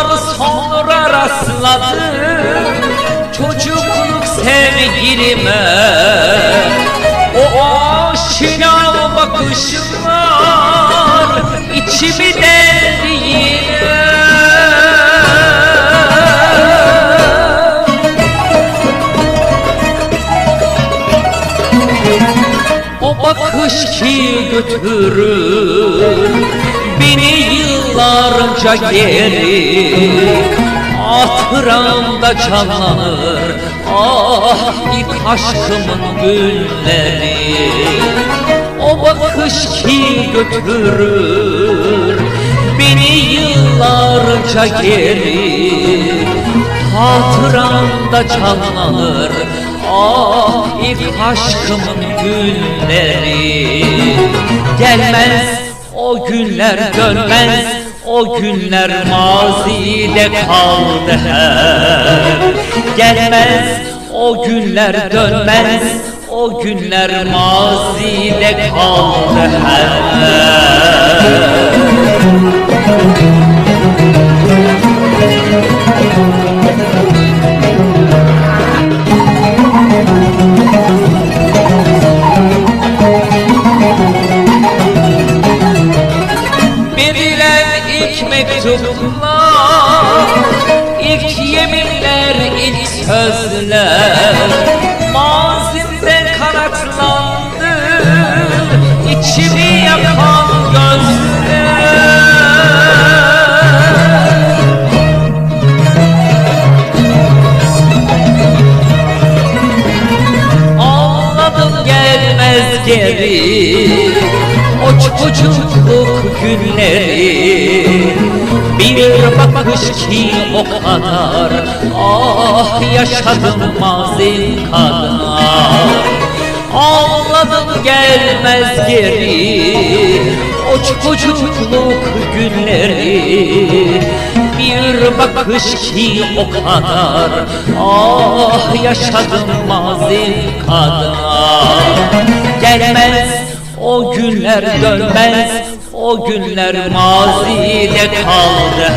yıllar sonra rastladım Çocukluk sevgilime O aşina bakışlar içimi deldi yine O bakış ki götürür yıllarca geri Hatıramda canlanır Ah ilk aşkımın günleri. O bakış ki götürür Beni yıllarca geri? Hatıramda canlanır Ah ilk aşkımın günleri. Gelmez o günler dönmez O günler mazide kaldı hep Gelmez o günler dönmez O günler mazide kaldı hep mektuplar ilk yeminler, ilk sözler Mazimde kanatlandı. İçimi yakan geri. O çocukluk günleri Bir bakış ki o kadar. Ah yaşadım mazim kadar Ağladım gelmez geri. O çocukluk günleri. Bir bakış ki o kadar. Ah yaşadım mazim kadar Gelmez o günler dönmez O günler mazide kaldı.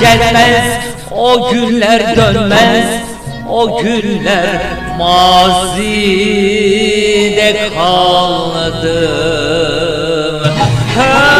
Gelmez o günler dönmez O günler mazide kaldı Ha